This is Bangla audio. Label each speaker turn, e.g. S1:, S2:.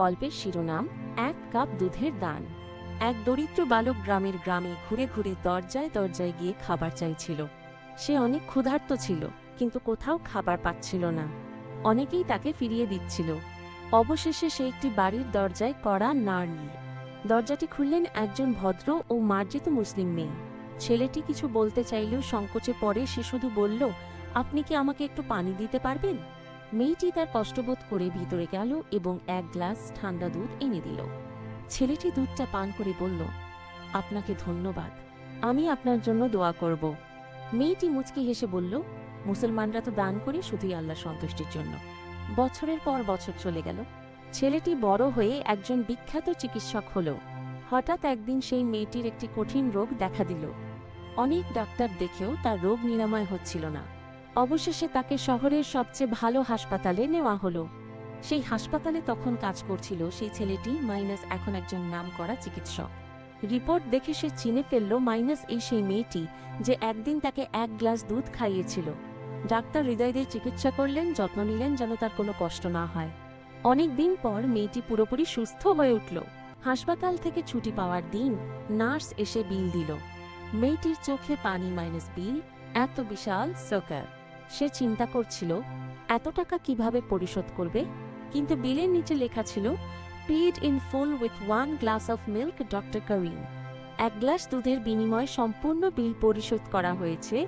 S1: গল্পের শিরোনাম, এক কাপ দুধের দান। এক দরিদ্র বালক গ্রামের গ্রামে ঘুরে ঘুরে দরজায় দরজায় গিয়ে খাবার চাইছিল। সে অনেক ক্ষুধার্ত ছিল, কিন্তু কোথাও খাবার পাচ্ছিল না। অনেকেই তাকে ফিরিয়ে দিচ্ছিল। অবশেষে সে একটি বাড়ির দরজায় কড়া নাড়ল দরজাটি খুললেন একজন ভদ্র ও মার্জিত মুসলিম মেয়ে। ছেলেটি কিছু বলতে চাইলেও সংকোচে পরে সে শুধু বলল, আপনি কি আমাকে একটু পানি দিতে পারবেন? মেয়েটি তার কষ্টবোধ করে ভিতরে গেল এবং এক গ্লাস ঠান্ডা দুধ এনে দিল। ছেলেটি দুধটা পান করে বলল, আপনাকে ধন্যবাদ, আমি আপনার জন্য দোয়া করব। মেয়েটি মুচকি হেসে বলল, মুসলমানরা তো দান করে শুধুই আল্লাহ সন্তুষ্টির জন্য। বছরের পর বছর চলে গেল। ছেলেটি বড় হয়ে একজন বিখ্যাত চিকিৎসক হল। হঠাৎ একদিন সেই মেয়েটির একটি কঠিন রোগ দেখা দিল। অনেক ডাক্তার দেখেও তার রোগ নিরাময় হচ্ছিল না। অবশেষে তাকে শহরের সবচেয়ে ভালো হাসপাতালে নেওয়া হলো। সেই হাসপাতালে তখন কাজ করছিল সেই ছেলেটি মাইনাস এখন একজন নাম করা চিকিৎসক। রিপোর্ট দেখে সে চিনে ফেলল মাইনাস এই সেই মেয়েটি যে একদিন তাকে এক গ্লাস দুধ খাইয়েছিল। ডাক্তার হৃদয় দিয়ে চিকিৎসা করলেন, যত্ন নিলেন যেন তার কোনো কষ্ট না হয়। অনেক দিন পর মেয়েটি পুরোপুরি সুস্থ হয়ে উঠল। হাসপাতাল থেকে ছুটি পাওয়ার দিন নার্স এসে বিল দিল। মেয়েটির চোখে পানি মাইনাস বিল, এত বিশাল সকার সে চিন্তা করছিল, এত টাকা কীভাবে পরিশোধ করবে? কিন্তু বিলের নিচে লেখা ছিল paid in full with one glass of milk doctor Karim এক গ্লাস দুধের বিনিময়ে সম্পূর্ণ বিল পরিশোধ করা হয়েছে